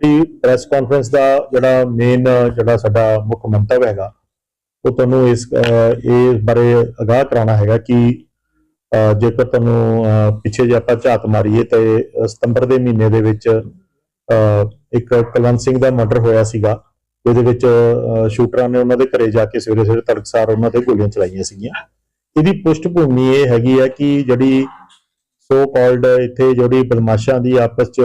ਜਿਹੜੀ press conference ਦਾ ਜਿਹੜਾ main ਜਿਹੜਾ ਸਾਡਾ ਮੁੱਖ ਮੰਤਵ ਹੈਗਾ ਉਹ ਤੁਹਾਨੂੰ ਇਸ ਇਹ ਬਾਰੇ ਅਗਾਹ ਕਰਾਉਣਾ ਹੈਗਾ ਕਿ ਜੇਕਰ ਤੁਹਾਨੂੰ ਪਿੱਛੇ ਜੇ ਆਪਾਂ ਝਾਤ ਮਾਰੀਏ ਤੇ ਸਤੰਬਰ ਦੇ ਮਹੀਨੇ ਦੇ ਵਿੱਚ ਅਹ, ਇੱਕ ਕਲਵੰਤ ਸਿੰਘ ਦਾ ਮਰਡਰ ਹੋਇਆ ਸੀਗਾ ਜਿਹਦੇ ਵਿੱਚ ਅਹ, ਸ਼ੂਟਰਾਂ ਨੇ ਉਹਨਾਂ ਦੇ ਘਰੇ ਜਾ ਕੇ ਸਵੇਰੇ ਸਵੇਰੇ ਤੜਕਸਾਰ ਉਹਨਾਂ ਤੇ ਗੋਲੀਆਂ ਚਲਾਈਆਂ ਸੀਗੀਆਂ। ਇਹਦੀ ਪੁਸ਼ਟ ਭੂਮੀ ਇਹ ਹੈਗੀ ਹੈ ਕਿ ਜਿਹੜੀ ਸੋ ਕਾਲਡ ਇੱਥੇ ਜਿਹੜੀ ਬਦਮਾਸ਼ਾਂ ਦੀ ਆਪਸ ਚ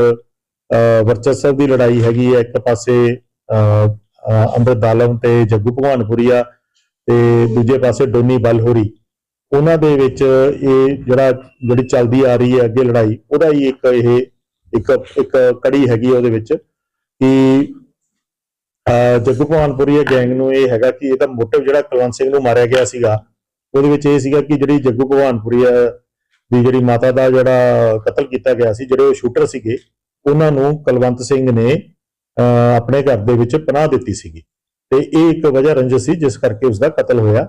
ਵਰਚਸਵ ਦੀ ਲੜਾਈ ਹੈਗੀ ਹੈ ਇੱਕ ਪਾਸੇ ਅਹ, ਅੰਮ੍ਰਿਤ ਦਾਲਮ ਤੇ ਜੱਗੂ ਭਗਵਾਨਪੁਰੀਆ ਤੇ ਦੂਜੇ ਪਾਸੇ ਡੋਨੀ ਬਲਹੋਰੀ। ਉਹਨਾਂ ਦੇ ਵਿੱਚ ਇਹ ਜਿਹੜਾ ਜਿਹੜੀ ਚੱਲਦੀ ਆ ਰਹੀ ਹੈ ਅੱਗੇ ਲੜਾਈ ਉਹਦਾ ਹੀ ਇੱਕ ਇਹ ਇੱਕ ਇੱਕ ਕੜੀ ਹੈਗੀ ਉਹਦੇ ਵਿੱਚ ਕਿ ਅਹ, ਜੱਗੂ ਭਗਵਾਨਪੁਰੀਆ ਗੈਂਗ ਨੂੰ ਇਹ ਹੈਗਾ ਕਿ ਇਹਦਾ ਮੋਟਿਵ ਜਿਹੜਾ ਕੁਲਵੰਤ ਸਿੰਘ ਨੂੰ ਮਾਰਿਆ ਗਿਆ ਸੀਗਾ ਉਹਦੇ ਵਿੱਚ ਇਹ ਸੀਗਾ ਕਿ ਜਿਹੜੀ ਜੱਗੂ ਭਗਵਾਨਪੁਰੀਆ ਦੀ ਜਿਹੜੀ ਮਾਤਾ ਦਾ ਜਿਹੜਾ ਕਤਲ ਕੀਤਾ ਗਿਆ ਸੀ ਜਿਹੜੇ ਉਹ ਸ਼ੂਟਰ ਸੀਗੇ ਉਹਨਾਂ ਨੂੰ ਕੁਲਵੰਤ ਸਿੰਘ ਨੇ ਅਹ, ਆਪਣੇ ਘਰ ਦੇ ਵਿੱਚ ਪਨਾਹ ਦਿੱਤੀ ਸੀਗੀ। ਤੇ ਇਹ ਇੱਕ ਵਜ੍ਹਾ ਰੰਜਿਸ਼ ਸੀ ਜਿਸ ਕਰਕੇ ਉਸ ਦਾ ਕਤਲ ਹੋਇਆ।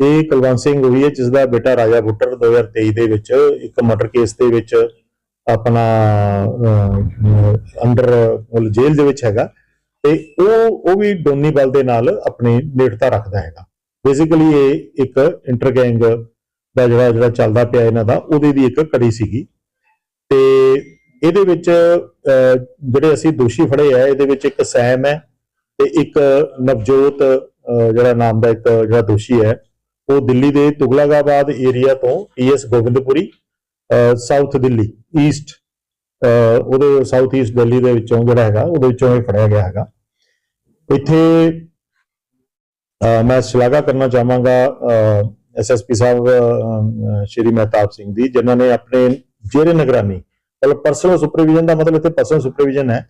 ਇਹ ਕੁਲਵੰਤ ਸਿੰਘ ਹੋਈ ਹੈ ਜਿਸ ਦਾ ਬੇਟਾ ਰਾਜਾ ਭੁੱਟਰ 2023 ਦੇ ਵਿੱਚ ਇੱਕ ਮਰਡਰ ਕੇਸ ਦੇ ਵਿੱਚ ਆਪਣਾ ਅੰਡਰ ਜੇਲ੍ਹ ਦੇ ਵਿੱਚ ਹੈਗਾ। ਤੇ ਉਹ ਉਹ ਵੀ ਡੋਨੀ ਬਲ ਦੇ ਨਾਲ ਆਪਣੀ ਨੇੜਤਾ ਰੱਖਦਾ ਹੈਗਾ। ਬੇਸਿਕਲੀ ਇਹ ਇੱਕ ਇੰਟਰ ਗੈਂਗ ਦਾ ਜਿਹੜਾ ਜਿਹੜਾ ਚੱਲਦਾ ਪਿਆ ਇਹਨਾਂ ਦਾ ਉਹਦੇ ਦੀ ਇੱਕ ਕੜੀ ਸੀਗੀ। ਤੇ ਇਹਦੇ ਵਿੱਚ ਅਹ, ਜਿਹੜੇ ਅਸੀਂ ਦੋਸ਼ੀ ਫੜੇ ਆ ਇਹਦੇ ਵਿੱਚ ਇੱਕ ਸੈਮ ਹੈ ਤੇ ਇੱਕ ਨਵਜੋਤ ਜਿਹੜਾ ਨਾਮ ਦਾ ਇੱਕ ਜਿਹੜਾ ਦੋਸ਼ੀ ਹੈ ਉਹ ਦਿੱਲੀ ਦੇ ਤੁਗਲਕਾਬਾਦ ਏਰੀਆ ਤੋਂ PS Gobindpuri south Delhi east ਉਹਦੇ ਸਾਊਥ ਈਸਟ ਦਿੱਲੀ ਦੇ ਵਿੱਚੋਂ ਜਿਹੜਾ ਹੈਗਾ ਉਹਦੇ ਵਿੱਚੋਂ ਇਹ ਫੜਿਆ ਗਿਆ ਹੈਗਾ। ਇੱਥੇ ਮੈਂ ਸ਼ਲਾਘਾ ਕਰਨਾ ਚਾਹਾਂਗਾ ਐਸਐਸਪੀ ਸਾਹਿਬ ਸ਼੍ਰੀ ਮਹਿਤਾਬ ਸਿੰਘ ਦੀ ਜਿਨ੍ਹਾਂ ਨੇ ਆਪਣੇ ਜੇਰੇ ਨਿਗਰਾਨੀ ਮਤਲਬ ਪਰਸਨਲ ਸੁਪਰਵਿਜ਼ਨ ਦਾ ਮਤਲਬ ਇੱਥੇ ਪਰਸਨਲ ਸੁਪਰਵਿਜ਼ਨ ਹੈ।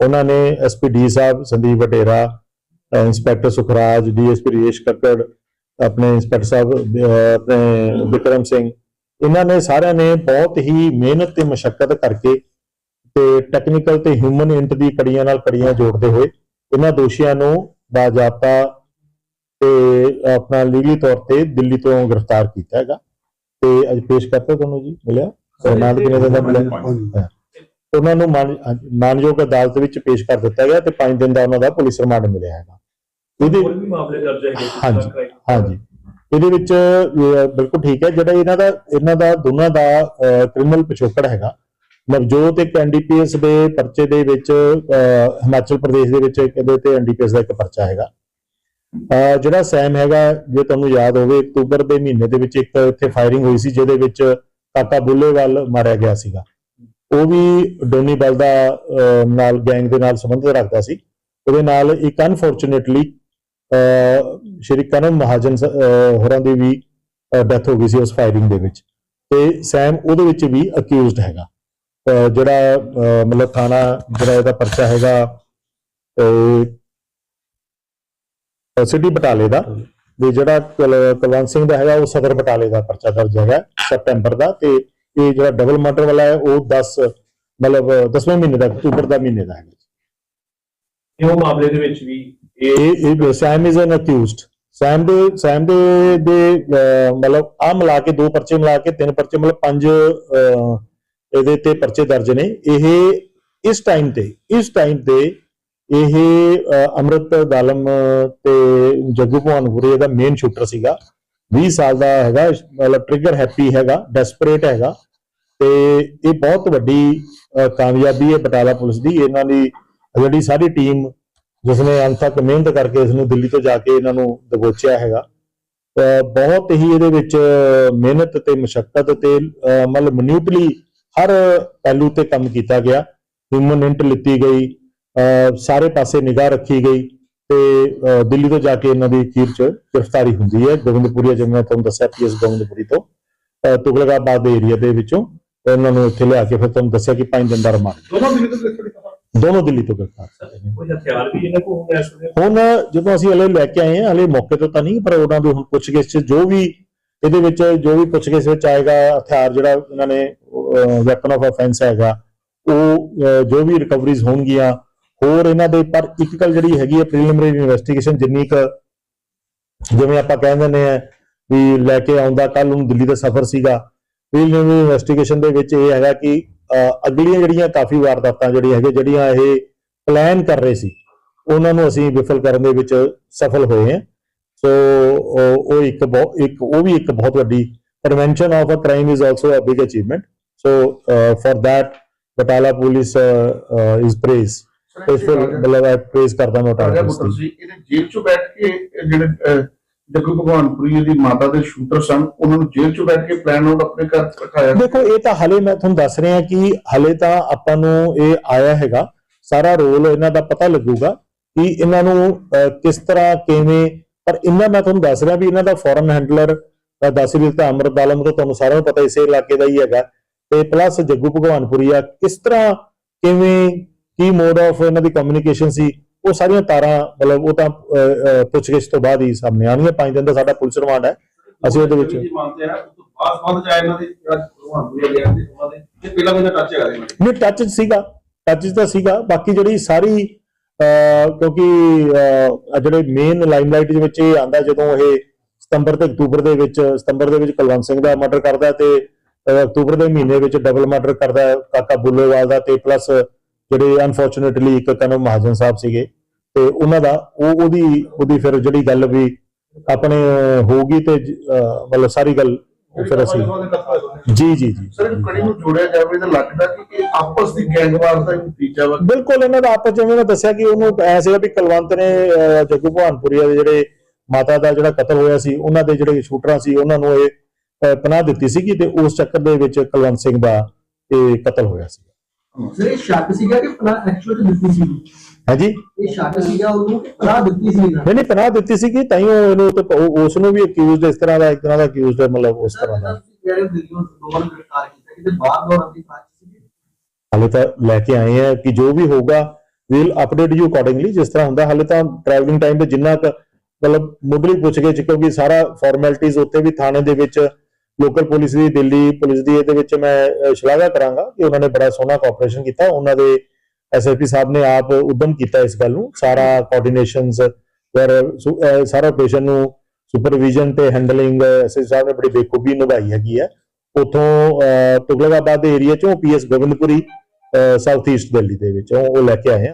ਉਹਨਾਂ ਨੇ SP D sahib, Sandeep Vatera inspector Sukhraj DSP Resh Kakkar ਆਪਣੇ ਇੰਸਪੈਕਟਰ ਸਾਹਿਬ ਆਪਣੇ ਵਿਕਰਮ ਸਿੰਘ, ਇਹਨਾਂ ਨੇ ਸਾਰਿਆਂ ਨੇ ਬਹੁਤ ਹੀ ਮਿਹਨਤ ਤੇ ਮਸ਼ੱਕਤ ਕਰਕੇ ਤੇ ਟੈਕਨੀਕਲ ਤੇ ਹਿਊਮਨ ਇੰਟ ਦੀ ਕੜੀਆਂ ਨਾਲ ਕੜੀਆਂ ਜੋੜਦੇ ਹੋਏ ਇਹਨਾਂ ਦੋਸ਼ੀਆਂ ਨੂੰ ਬਾਜ਼ਾਬਤਾ ਤੇ ਆਪਣਾ ਲੀਗਲੀ ਤੌਰ ਤੇ ਦਿੱਲੀ ਤੋਂ ਗ੍ਰਿਫਤਾਰ ਕੀਤਾ ਹੈਗਾ। ਤੇ ਅੱਜ ਪੇਸ਼ ਕਰਤਾ ਤੁਹਾਨੂੰ ਜੀ, ਮਿਲਿਆ? ਰਿਮਾਂਡ ਕਿੰਨੇ ਦਿਨ ਦਾ ਮਿਲਿਆ ਹਾਂ। ਉਹਨਾਂ ਨੂੰ ਮਾਨ- ਮਾਨਯੋਗ ਅਦਾਲਤ ਵਿੱਚ ਪੇਸ਼ ਕਰ ਦਿੱਤਾ ਗਿਆ ਤੇ 5 ਦਿਨ ਦਾ ਉਹਨਾਂ ਦਾ ਪੁਲਿਸ ਰਿਮਾਂਡ ਮਿਲਿਆ ਹੈਗਾ। ਇਹਦੇ ਹੋਰ ਵੀ ਮਾਮਲੇ ਦਰਜ ਹੈਗੇ ਸੀ ਹਾਂਜੀ, crime- ਹਾਂਜੀ। ਇਹਦੇ ਵਿੱਚ ਅਹ, ਬਿਲਕੁਲ ਠੀਕ ਹੈ। ਜਿਹੜਾ ਇਹਨਾਂ ਦਾ ਇਹਨਾਂ ਦਾ ਦੋਨਾਂ ਦਾ ਕ੍ਰਿਮੀਨਲ ਪਿਛੋਕੜ ਹੈਗਾ। ਨਵਜੋਤ ਇੱਕ ਐਨਡੀਪੀਐਸ ਦੇ ਪਰਚੇ ਦੇ ਵਿੱਚ ਅਹ, ਹਿਮਾਚਲ ਪ੍ਰਦੇਸ਼ ਦੇ ਵਿੱਚ ਇਹਦੇ ਤੇ ਐਨਡੀਪੀਐਸ ਦਾ ਇੱਕ ਪਰਚਾ ਹੈਗਾ। ਅਹ, ਜਿਹੜਾ ਸੈਮ ਹੈਗਾ ਜੇ ਤੁਹਾਨੂੰ ਯਾਦ ਹੋਵੇ ਅਕਤੂਬਰ ਦੇ ਮਹੀਨੇ ਦੇ ਵਿੱਚ ਇੱਕ ਇੱਥੇ ਫਾਇਰਿੰਗ ਹੋਈ ਸੀ ਜਿਹਦੇ ਵਿੱਚ ਕਾਕਾ ਬੁੱਲੇਵਾਲ ਮਾਰਿਆ ਗਿਆ ਸੀਗਾ। ਉਹ ਵੀ ਡੋਨੀ ਬਲ ਦਾ ਨਾਲ ਗੈਂਗ ਦੇ ਨਾਲ ਸੰਬੰਧ ਰੱਖਦਾ ਸੀ। ਉਹਦੇ ਨਾਲ ਇੱਕ ਅਨਫੋਰਚੂਨੇਟਲੀ ਸ਼੍ਰੀ ਕਨਨ ਮਹਾਜਨ ਹੋਰਾਂ ਦੀ ਵੀ ਡੈਥ ਹੋ ਗਈ ਸੀ ਉਸ ਫਾਇਰਿੰਗ ਦੇ ਵਿੱਚ। ਤੇ ਸੈਮ ਉਹਦੇ ਵਿੱਚ ਵੀ ਅਕਿਊਜ਼ਡ ਹੈਗਾ। ਜਿਹੜਾ ਮਤਲਬ ਥਾਣਾ ਜਿਹੜਾ ਇਹਦਾ ਪਰਚਾ ਹੈਗਾ ਤੇ ਸਿਟੀ ਬਟਾਲੇ ਦਾ। ਤੇ ਜਿਹੜਾ ਕੁਲ- ਕੁਲਵੰਤ ਸਿੰਘ ਦਾ ਹੈਗਾ ਉਹ ਸਦਰ ਬਟਾਲੇ ਦਾ ਪਰਚਾ ਦਰਜ ਹੈਗਾ ਸਤੰਬਰ ਦਾ ਤੇ ਇਹ ਜਿਹੜਾ ਡਬਲ ਮਰਡਰ ਵਾਲਾ ਹੈ ਉਹ 10 ਮਤਲਬ 10ਵੇਂ ਮਹੀਨੇ ਦਾ ਅਕਤੂਬਰ ਦਾ ਮਹੀਨੇ ਦਾ ਹੈਗਾ ਇਹ ਮਾਮਲੇ ਦੇ ਵਿੱਚ ਵੀ ਇਹ ਇਹ ਸੈਮ ਇਜ਼ ਐਨ ਅਕਿਊਜ਼ਡ ਸੈਮ ਦੇ ਸੈਮ ਦੇ ਦੇ ਮਤਲਬ ਆ ਮਿਲਾ ਕੇ ਦੋ ਪਰਚੇ ਮਿਲਾ ਕੇ ਤਿੰਨ ਪਰਚੇ ਮਤਲਬ ਪੰਜ ਇਹਦੇ ਤੇ ਪਰਚੇ ਦਰਜ ਨੇ। ਇਹ ਇਸ ਟਾਈਮ ਤੇ ਇਸ ਟਾਈਮ ਤੇ ਇਹ ਅਹ, ਅੰਮ੍ਰਿਤ ਦਾਲਮ ਤੇ ਜੱਗੂ ਭਵਾਨਪੁਰੇ ਇਹਦਾ ਮੇਨ ਸ਼ੂਟਰ ਸੀਗਾ। 20 ਸਾਲ ਦਾ ਹੈਗਾ ਮਤਲਬ ਟ੍ਰਿਗਰ ਹੈਪੀ ਹੈਗਾ ਡੈਸਪਰੇਟ ਹੈਗਾ। ਤੇ ਇਹ ਬਹੁਤ ਵੱਡੀ ਕਾਮਯਾਬੀ ਹੈ ਬਟਾਲਾ ਪੁਲਿਸ ਦੀ। ਇਹਨਾਂ ਦੀ ਜਿਹੜੀ ਸਾਰੀ ਟੀਮ ਜਿਸ ਨੇ ਅੰਤ ਮਿਹਨਤ ਕਰਕੇ ਇਸ ਨੂੰ ਦਿੱਲੀ ਤੋਂ ਜਾ ਕੇ ਇਹਨਾਂ ਨੂੰ ਦਬੋਚਿਆ ਹੈਗਾ। ਅਹ ਬਹੁਤ ਹੀ ਇਹਦੇ ਵਿੱਚ ਮਿਹਨਤ ਤੇ ਮੁਸ਼ਕਲ ਤੇ ਮਤਲਬ ਮਨਿਊਟਲੀ ਹਰ ਪਹਿਲੂ ਤੇ ਕੰਮ ਕੀਤਾ ਗਿਆ। ਹਿਊਮਨ ਇੰਟ ਲਿੱਤੀ ਗਈ। ਸਾਰੇ ਪਾਸੇ ਨਿਗਾਹ ਰੱਖੀ ਗਈ ਤੇ ਦਿੱਲੀ ਤੋਂ ਜਾ ਕੇ ਇਹਨਾਂ ਦੀ ਅਖੀਰ ਚ ਗ੍ਰਿਫਤਾਰੀ ਹੁੰਦੀ ਹੈ ਗੋਬਿੰਦਪੁਰੀ ਜਿਵੇਂ ਮੈਂ ਤੁਹਾਨੂੰ ਦੱਸਿਆ ਪੀਐਸ ਗੋਬਿੰਦਪੁਰੀ ਤੋਂ ਤੁਗਲਕਾਬਾਦ ਦੇ ਏਰੀਆ ਦੇ ਵਿੱਚੋਂ ਉਹਨਾਂ ਨੂੰ ਇੱਥੇ ਲਿਆ ਕੇ ਫਿਰ ਤੁਹਾਨੂੰ ਦੱਸਿਆ ਕਿ 5 ਦਿਨ ਦਾ ਰਿਮਾਂਡ ਦੋਨੋਂ ਦਿੱਲੀ ਤੋਂ ਗ੍ਰਿਫਤਾਰ ਦੋਨੋਂ ਦਿੱਲੀ ਤੋਂ ਗ੍ਰਿਫਤਾਰ ਕੋਈ ਹਥਿਆਰ ਵੀ ਇਹਨਾਂ ਕੋਲ ਹੁੰਦਾ ਇਸ ਵੇਲੇ? ਹੁਣ ਜਦੋਂ ਅਸੀਂ ਹਲੇ ਲੈ ਕੇ ਆਏ ਹਾਂ ਹਲੇ ਮੌਕੇ ਤੋਂ ਤਾਂ ਨਹੀਂ ਪਰ ਉਹਨਾਂ ਦੇ ਹੁਣ ਪੁੱਛਗਿੱਛ 'ਚ ਜੋ ਵੀ ਇਹਦੇ ਵਿੱਚ ਜੋ ਵੀ ਪੁੱਛਗਿੱਛ ਵਿੱਚ ਆਏਗਾ ਹਥਿਆਰ ਜਿਹੜਾ ਇਹਨਾਂ ਨੇ ਵੈਪਨ ਆਫ ਆਫੈਂਸ ਹੈਗਾ ਉਹ ਜੋ ਵੀ ਰਿਕਵਰੀਜ਼ ਹੋਣਗੀਆਂ ਹੋਰ ਇਹਨਾਂ ਦੇ ਪਰ ਇੱਕ ਗੱਲ ਜਿਹੜੀ ਹੈਗੀ ਹੈ ਪ੍ਰੀਲਿਮਿਨਰੀ ਇਨਵੈਸਟੀਗੇਸ਼ਨ ਜਿੰਨੀ ਕੁ ਜਿਵੇਂ ਆਪਾਂ ਕਹਿੰਦੇ ਨੇ ਆ ਵੀ ਲੈ ਕੇ ਆਉਂਦਾ ਕੱਲ ਨੂੰ ਦਿੱਲੀ ਦਾ ਸਫ਼ਰ ਸੀਗਾ ਪ੍ਰੀਲਿਮਿਨਰੀ ਇਨਵੈਸਟੀਗੇਸ਼ਨ ਦੇ ਵਿੱਚ ਇਹ ਹੈਗਾ ਕਿ ਅਗਲੀਆਂ ਜਿਹੜੀਆਂ ਕਾਫੀ ਵਾਰਦਾਤਾਂ ਜਿਹੜੀਆਂ ਹੈਗੇ ਜਿਹੜੀਆਂ ਇਹ ਪਲਾਨ ਕਰ ਰਹੇ ਸੀ ਉਹਨਾਂ ਨੂੰ ਅਸੀਂ ਵਿਫਲ ਕਰਨ ਦੇ ਵਿੱਚ ਸਫਲ ਹੋਏ ਹਾਂ। ਸੋ ਉਹ ਇੱਕ ਬਹੁਤ ਇੱਕ ਉਹ ਵੀ ਇੱਕ ਬਹੁਤ ਵੱਡੀ prevention of a crime is also a big achievement so uh, for that Batala police is praise ਇਸ ਫਿਰ ਮਤਲਬ praise ਕਰਦਾ ਮੈਂ ਰਾਜਾ ਸੀ ਇਹਨੇ ਜੇਲ੍ਹ 'ਚ ਬੈਠ ਕੇ ਇਹ ਜਿਹੜੇ ਅਹ, ਜੱਗੂ ਭਗਵਾਨਪੁਰੀ ਦੀ ਮਾਤਾ ਦੇ ਸ਼ੂਟਰ ਸਨ ਉਹਨਾਂ ਨੂੰ ਜੇਲ੍ਹ 'ਚ ਬੈਠ ਕੇ ਪਲਾਨ ਆਊਟ ਆਪਣੇ ਘਰ ਬਿਠਾਇਆ। ਦੇਖੋ ਇਹ ਤਾਂ ਹਲੇ ਮੈਂ ਤੁਹਾਨੂੰ ਦੱਸ ਰਿਹਾ ਕਿ ਹਲੇ ਤਾਂ ਆਪਾਂ ਨੂੰ ਇਹ ਆਇਆ ਹੈਗਾ। ਸਾਰਾ ਰੋਲ ਇਹਨਾਂ ਦਾ ਪਤਾ ਲੱਗੂਗਾ ਕਿ ਇਹਨਾਂ ਨੂੰ ਅਹ, ਕਿਸ ਤਰ੍ਹਾਂ ਕਿਵੇਂ ਪਰ ਇਹਨਾਂ ਮੈਂ ਤੁਹਾਨੂੰ ਦੱਸ ਰਿਹਾ ਵੀ ਇਹਨਾਂ ਦਾ ਫੋਰਨ ਹੈਂਡਲਰ ਦੱਸ ਵੀ ਤਾਂ ਅਮਰਤ ਆਲਮ ਤੋਂ ਤੁਹਾਨੂੰ ਸਾਰਿਆਂ ਨੂੰ ਪਤਾ ਇਸੇ ਇਲਾਕੇ ਦਾ ਹੀ ਹੈਗਾ। ਤੇ ਪਲੱਸ ਜੱਗੂ ਭਗਵਾਨਪੁਰੀ ਆ ਕਿਸ ਤਰ੍ਹਾਂ ਕਿਵੇਂ ਕੀ ਮੋਡ ਆਫ ਇਹਨਾਂ ਦੀ ਕਮਿਊਨੀਕੇਸ਼ਨ ਸੀ ਉਹ ਸਾਰੀਆਂ ਤਾਰਾਂ ਮਤਲਬ ਉਹ ਤਾਂ ਪੁੱਛਗਿੱਛ ਤੋਂ ਬਾਅਦ ਹੀ ਸਾਹਮਣੇ ਆਉਣਗੀਆਂ ਪੰਜ ਦਿਨ ਦਾ ਸਾਡਾ ਪੁਲਿਸ ਰਿਮਾਂਡ ਹੈ। ਅਸੀਂ ਉਹਦੇ ਵਿੱਚ ਨਹੀਂ ਟੱਚ ਸੀਗਾ ਟੱਚ ਤਾਂ ਸੀਗਾ ਬਾਕੀ ਜਿਹੜੀ ਸਾਰੀ ਕਿਉਂਕਿ ਜਿਹੜੇ ਮੇਨ ਲਾਈਮਲਾਈਟ ਦੇ ਵਿੱਚ ਇਹ ਆਂਦਾ ਜਦੋਂ ਇਹ ਸਤੰਬਰ ਤੇ ਅਕਤੂਬਰ ਦੇ ਵਿੱਚ ਸਤੰਬਰ ਦੇ ਵਿੱਚ ਕੁਲਵੰਤ ਸਿੰਘ ਦਾ ਮਰਡਰ ਕਰਦਾ ਤੇ ਅਕਤੂਬਰ ਦੇ ਮਹੀਨੇ ਵਿੱਚ ਡਬਲ ਮਰਡਰ ਕਰਦਾ ਕਾਕਾ ਬੁੱਲੋਵਾਲ ਦਾ ਤੇ ਪਲੱਸ ਜਿਹੜੇ ਅਨਫੋਰਚੂਨੇਟਲੀ ਇੱਕ ਕਨਵ ਮਹਾਜਨ ਸਾਹਿਬ ਸੀਗੇ ਤੇ ਉਹਨਾਂ ਦਾ ਉਹ ਉਹਦੀ ਉਹਦੀ ਫਿਰ ਜਿਹੜੀ ਗੱਲ ਵੀ ਆਪਣੇ ਹੋਊਗੀ ਤੇ ਮਤਲਬ ਸਾਰੀ ਗੱਲ ਫਿਰ ਅਸੀਂ ਜੀ ਜੀ ਜੀ। ਸਰ ਕੜੀ ਨੂੰ ਜੋੜਿਆ ਜਾਵੇ ਤਾਂ ਲੱਗਦਾ ਕਿ ਇਹ ਆਪਸ ਦੀ ਗੈਂਗਵਾਰ ਦਾ ਨਤੀਜਾ ਵਾ। ਬਿਲਕੁਲ ਇਹਨਾਂ ਦਾ ਆਪਸ ਜਿਵੇਂ ਮੈਂ ਦੱਸਿਆ ਕਿ ਉਹਨੂੰ ਐ ਸੀਗਾ ਵੀ ਕੁਲਵੰਤ ਨੇ ਜੱਗੂ ਭਵਾਨਪੁਰੀਆ ਦੇ ਜਿਹੜੇ ਮਾਤਾ ਦਾ ਜਿਹੜਾ ਕਤਲ ਹੋਇਆ ਸੀ ਉਹਨਾਂ ਦੇ ਜਿਹੜੇ ਸ਼ੂਟਰਾਂ ਸੀ ਉਹਨਾਂ ਨੂੰ ਇਹ ਪਨਾਹ ਦਿੱਤੀ ਸੀਗੀ ਤੇ ਉਸ ਚੱਕਰ ਦੇ ਵਿੱਚ ਕੁਲਵੰਤ ਸਿੰਘ ਦਾ ਇਹ ਕਤਲ ਹੋਇਆ ਸੀ ਸਰ ਇਹ ਸ਼ੱਕ ਸੀਗਾ ਕਿ ਪਨਾ ਐਕਚੁਅਲ ਚ ਦਿੱਤੀ ਸੀ। ਹਾਂਜੀ? ਇਹ ਸ਼ੱਕ ਸੀਗਾ ਉਹਨੂੰ ਕਿ ਪਨਾ ਦਿੱਤੀ ਸੀ ਨਹੀਂ ਨਹੀਂ ਪਨਾਹ ਦਿੱਤੀ ਸੀਗੀ ਤਾਂ ਹੀ ਉਹ ਇਹਨੂੰ ਤੇ ਉਸ ਨੂੰ ਵੀ ਅਕਿਊਜ਼ਡ ਇਸ ਤਰ੍ਹਾਂ ਦਾ ਇੱਕ ਤਰ੍ਹਾਂ ਦਾ ਅਕਿਊਜ਼ਡ ਮਤਲਬ ਉਸ ਤਰ੍ਹਾਂ ਦਾ। ਜਿਹੜੇ ਦਿੱਲੀੋਂ ਦੋਵਾਂ ਨੂੰ ਗ੍ਰਿਫਤਾਰ ਕੀਤਾ ਕਿਤੇ ਬਾਹਰ ਦੌੜਨ ਦੀ ਸਾਜ਼ਿਸ਼ ਸੀ ਹਾਲੇ ਤਾਂ ਲੈ ਕੇ ਆਏ ਆ ਕਿ ਜੋ ਵੀ ਹੋਊਗਾ ਵੀਲ ਅਪਡੇਟ ਯੂ ਅਕੋਰਡਿੰਗਲੀ ਜਿਸ ਤਰ੍ਹਾਂ ਹੁੰਦਾ ਹਾਲੇ ਤਾਂ ਟਰੈਵਲਿੰਗ ਟਾਈਮ ਤੇ ਜਿੰਨਾ ਕੁ ਮਤਲਬ ਮੁੱਢਲੀ ਪੁੱਛਗਿੱਛ ਕਿਉਂਕਿ ਸਾਰਾ ਫਾਰਮੈਲਿਟੀਜ਼ ਉੱਤੇ ਵੀ ਥਾਣੇ ਦੇ ਵਿੱਚ ਲੋਕਲ ਪੁਲਿਸ ਦੀ, ਦਿੱਲੀ ਪੁਲਿਸ ਦੀ ਇਹਦੇ ਵਿੱਚ ਮੈਂ ਸ਼ਲਾਘਾ ਕਰਾਂਗਾ ਕਿ ਉਹਨਾਂ ਨੇ ਬੜਾ ਸੋਹਣਾ ਕੋਆਪਰੇਸ਼ਨ ਕੀਤਾ। ਉਹਨਾਂ ਦੇ ਐਸਐਸਪੀ ਸਾਹਿਬ ਨੇ ਆਪ ਉਦਮ ਕੀਤਾ ਇਸ ਗੱਲ ਨੂੰ। ਸਾਰਾ ਕੋਆਰਡੀਨੇਸ਼ਨਸ ਵਰ ਸਾਰਾ ਆਪਰੇਸ਼ਨ ਨੂੰ ਸੁਪਰਵਿਜ਼ਨ ਤੇ ਹੈਂਡਲਿੰਗ ਐਸਐਸਪੀ ਸਾਹਿਬ ਨੇ ਬੜੀ ਬੇਖੂਬੀ ਨਿਭਾਈ ਹੈਗੀ ਹੈ। ਉਥੋਂ ਤੁਗਲਕਾਬਾਦ ਦੇ ਏਰੀਆ ਚੋਂ PS Gobindpuri south east Delhi ਦੇ ਵਿੱਚ ਉਹ ਲੈ ਕੇ ਆਏ ਆ।